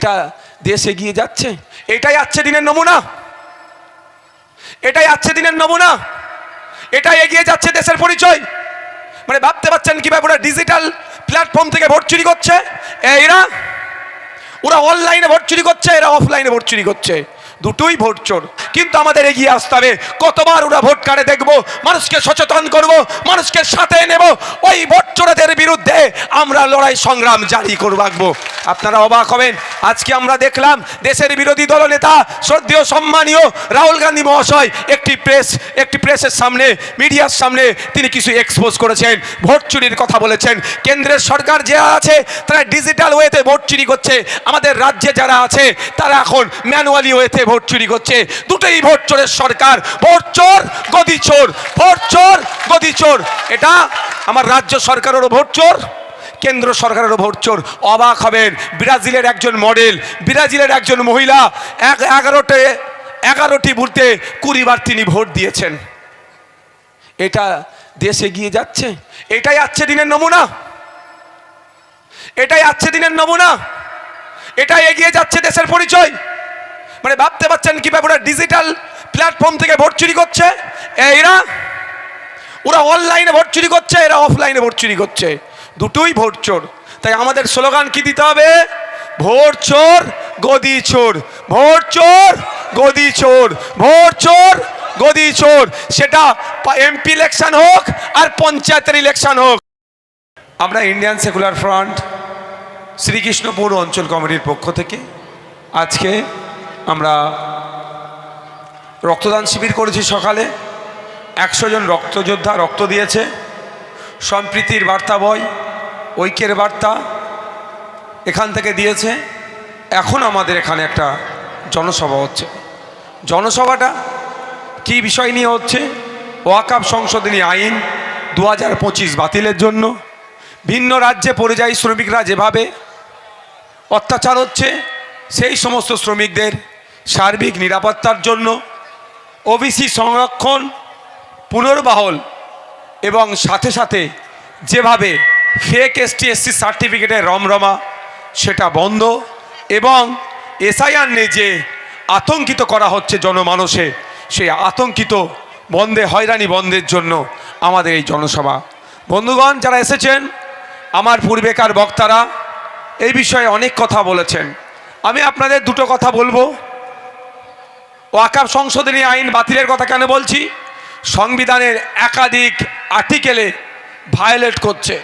এটা দেশ এগিয়ে যাচ্ছে, এটাই আজকে দিনের নমুনা। এটাই আজকে দিনের নমুনা। এটাই এগিয়ে যাচ্ছে দেশের পরিচয়। মানে ভাবতে পারছেন কীভাবে ওরা ডিজিটাল প্ল্যাটফর্ম থেকে ভোট চুরি করছে? এরা? ওরা অনলাইনে ভোট চুরি করছে, এরা অফলাইনে ভোট চুরি করছে। দুটোই ভোট চোর। কিন্তু আমাদের এগিয়ে আসতে হবে। কতবার ওরা ভোট কার্ডে দেখব, মানুষকে সচেতন করব, মানুষকে সাথে নেব, ওই ভোট চোরদের বিরুদ্ধে আমরা লড়াই সংগ্রাম জারি করে রাখব। আপনারা অবাক হবেন। আজকে আমরা দেখলাম দেশের বিরোধী দলনেতা শ্রদ্ধেয়, সম্মানীয় রাহুল গান্ধী মহাশয় একটি প্রেস, একটি প্রেসের সামনে, মিডিয়ার সামনে তিনি কিছু এক্সপোজ করেছেন, ভোট চুরির কথা বলেছেন। কেন্দ্রের সরকার যে আছে, তারা ডিজিটাল ওয়েতে ভোট চুরি করছে। আমাদের রাজ্যে যারা আছে, তারা এখন ম্যানুয়ালি ওয়েতে ভোট চুরি করছে। দুটোই ভোট চোরের সরকার। ভোট চোর, গদি চোর। ভোট চোর, গদি চোর। এটা আমার রাজ্য সরকারেরও ভোট চোর। কেন্দ্র সরকারেরও ভোট চোর অবাক হবেন। ব্রাজিলের একজন মডেল, ব্রাজিলের একজন মহিলা, এক এগারোটে, এগারোটি বুথে কুড়িবার তিনি ভোট দিয়েছেন। এটা দেশ এগিয়ে যাচ্ছে। এটাই আজকে দিনের নমুনা। এটাই আজকে দিনের নমুনা। এটাই এগিয়ে যাচ্ছে দেশের পরিচয়। মানে ভাবতে পারছেন কীভাবে ওরা ডিজিটাল প্ল্যাটফর্ম থেকে ভোট চুরি করছে? এরা? ওরা অনলাইনে ভোট চুরি করছে, এরা অফলাইনে ভোট চুরি করছে। দুটোই ভোট চোর। তাই আমাদের স্লোগান কি দিতে হবে? ভোট চোর, গদি চোর। ভোট চোর, গদি চোর। ভোট চোর, গদি চোর। সেটা এমপি ইলেকশন হোক আর পঞ্চায়েতের ইলেকশন হোক। আমরা ইন্ডিয়ান সেকুলার ফ্রন্ট শ্রীকৃষ্ণপুর অঞ্চল কমিটির পক্ষ থেকে আজকে আমরা রক্তদান শিবির করেছি সকালে। একশো জন রক্তযোদ্ধা রক্ত দিয়েছে। সম্প্রীতির বার্তা বই। ঐক্যের বার্তা এখান থেকে দিয়েছে। এখন আমাদের এখানে একটা জনসভা হচ্ছে। জনসভাটা কি বিষয় নিয়ে হচ্ছে? ওয়াকাপ সংশোধনী আইন দু হাজার পঁচিশ বাতিলের জন্য। ভিন্ন রাজ্যে পরিযায়ী শ্রমিকরা যেভাবে অত্যাচার হচ্ছে, সেই সমস্ত শ্রমিকদের সার্বিক নিরাপত্তার জন্য ওবিসি সংরক্ষণ, পুনর্বহল এবং সাথে সাথে যেভাবে ফেক এসসি সার্টিফিকেটের রমরমা, সেটা বন্ধ। এবং এসআইআর নিয়ে যে আতঙ্কিত করা হচ্ছে জনমানসে, সেই আতঙ্কিত বন্ধে, হয়রানি বন্ধের জন্য আমাদের এই জনসভা। বন্ধুগণ, যারা এসেছেন, আমার পূর্বেকার বক্তারা, এই বিষয়ে অনেক কথা বলেছেন। আমি আপনাদের দুটো কথা বলব। ওয়াকাপ সংশোধনী আইন বাতিলের কথা কেন বলছি? সংবিধানের একাধিক আর্টিকেলে ভায়োলেট করছে।